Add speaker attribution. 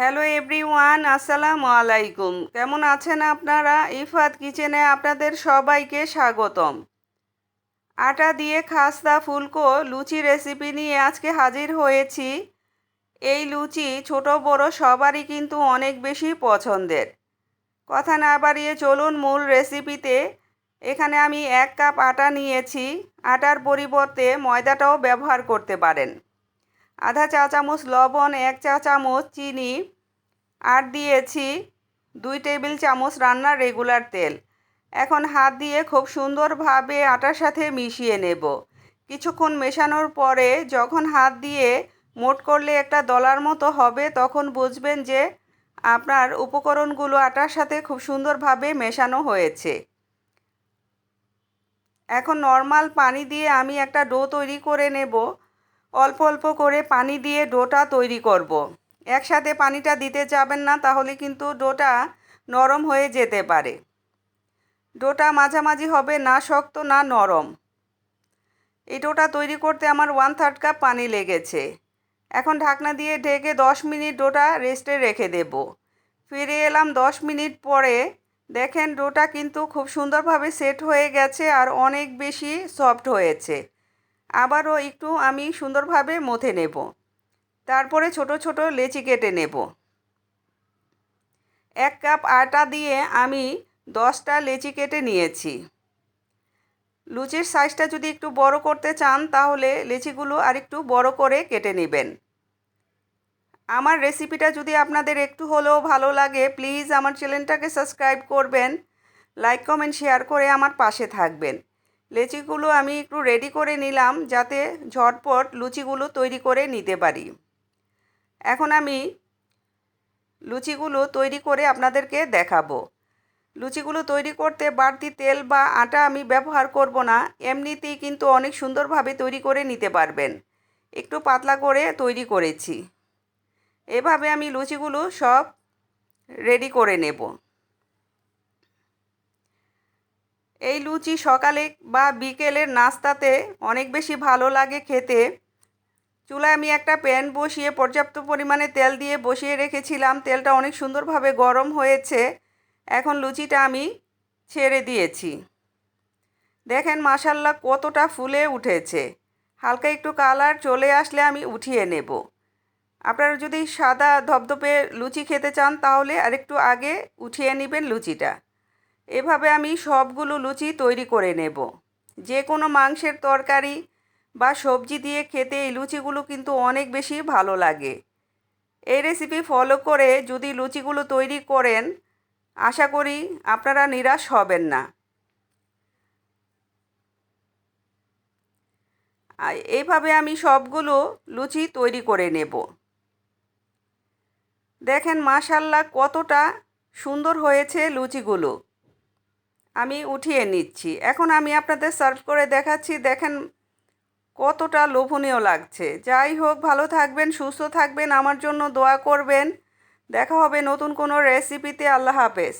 Speaker 1: Hello everyone আসসালামু আলাইকুম কেমন আছেন আপনারা? ইফাত কিচেনে আপনাদের সবাইকে স্বাগতম। আটা দিয়ে খাস্তা, ফুলকো, লুচি রেসিপি নিয়ে আজকে হাজির হয়েছি। এই লুচি ছোট, বড় সবারই কিন্তু অনেক বেশি পছন্দের। কথা না বাড়িয়ে চলুন মূল রেসিপিতে এখানে আমি এক কাপ আটা নিয়েছি। আটার পরিবর্তে ময়দাটাও ব্যবহার করতে পারেন। আধা চা চামচ লবণ, এক চা চামচ চিনি আর দিয়েছি দুই টেবিল চামচ রান্নার রেগুলার তেল। এখন হাত দিয়ে খুব সুন্দরভাবে আটার সাথে মিশিয়ে নেব। কিছুক্ষণ মেশানোর পরে যখন হাত দিয়ে মোট করলে একটা দলার মতো হবে, তখন বুঝবেন যে আপনার উপকরণগুলো আটার সাথে খুব সুন্দরভাবে মেশানো হয়েছে। এখন নর্মাল পানি দিয়ে আমি একটা ডো তৈরি করে নেব। অল্প অল্প করে পানি দিয়ে ডোটা তৈরি করব। একসাথে পানিটা দিতে যাবেন না, তাহলে কিন্তু ডোটা নরম হয়ে যেতে পারে। ডোটা মাঝামাঝি হবে, না শক্ত, না নরম। এই ডোটা তৈরি করতে আমার ওয়ান থার্ড কাপ পানি লেগেছে। এখন ঢাকনা দিয়ে ঢেকে দশ মিনিট ডোটা রেস্টে রেখে দেব। ফিরে এলাম দশ মিনিট পরে। দেখেন ডোটা কিন্তু খুব সুন্দরভাবে সেট হয়ে গেছে আর অনেক বেশি সফট হয়েছে। আবারও একটু আমি সুন্দরভাবে মথে নেব। তারপরে ছোট ছোট লেচি কেটে নেব। এক কাপ আটা দিয়ে আমি দশটা লেচি কেটে নিয়েছি। লুচির সাইজটা যদি একটু বড় করতে চান, তাহলে লেচিগুলো আর একটু বড় করে কেটে নেবেন। আমার রেসিপিটা যদি আপনাদের একটু হলেও ভালো লাগে, প্লিজ আমার চ্যানেলটাকে সাবস্ক্রাইব করবেন, লাইক, কমেন্ট, শেয়ার করে আমার পাশে থাকবেন। লেচিগুলো আমি একটু রেডি করে নিলাম যাতে ঝটপট লুচিগুলো তৈরি করে নিতে পারি। এখন আমি লুচিগুলো তৈরি করে আপনাদেরকে দেখাবো। লুচিগুলো তৈরি করতে বাড়তি তেল বা আটা আমি ব্যবহার করব না, এমনিতেই কিন্তু অনেক সুন্দরভাবে তৈরি করে নিতে পারবেন। একটু পাতলা করে তৈরি করেছি। এভাবে আমি লুচিগুলো সব রেডি করে নেব। এই লুচি সকালে বা বিকেলের নাস্তাতে অনেক বেশি ভালো লাগে খেতে। চুলায় আমি একটা প্যান বসিয়ে পর্যাপ্ত পরিমাণে তেল দিয়ে বসিয়ে রেখেছিলাম। তেলটা অনেক সুন্দরভাবে গরম হয়েছে। এখন লুচিটা আমি ছেড়ে দিয়েছি। দেখেন মাসাল্লা কতটা ফুলে উঠেছে। হালকা একটু কালার চলে আসলে আমি উঠিয়ে নেব। আপনারা যদি সাদা ধপধপে লুচি খেতে চান তাহলে আরেকটু আগে উঠিয়ে নেবেন লুচিটা। এভাবে আমি সবগুলো লুচি তৈরি করে নেব। যে কোনো মাংসের তরকারি বা সবজি দিয়ে খেতে এই লুচিগুলো কিন্তু অনেক বেশি ভালো লাগে। এই রেসিপি ফলো করে যদি লুচিগুলো তৈরি করেন, আশা করি আপনারা নিরাশ হবেন না। এইভাবে আমি সবগুলো লুচি তৈরি করে নেব। দেখেন মাশাল্লাহ কতটা সুন্দর হয়েছে লুচিগুলো। আমি উঠিয়ে নিচ্ছি। এখন আমি আপনাদের সার্ভ করে দেখাচ্ছি, দেখেন কতটা লোভনীয় লাগছে। যাই হোক, ভালো থাকবেন, সুস্থ থাকবেন, আমার জন্য দোয়া করবেন। দেখা হবে নতুন কোনো রেসিপিতে আল্লাহ হাফেজ।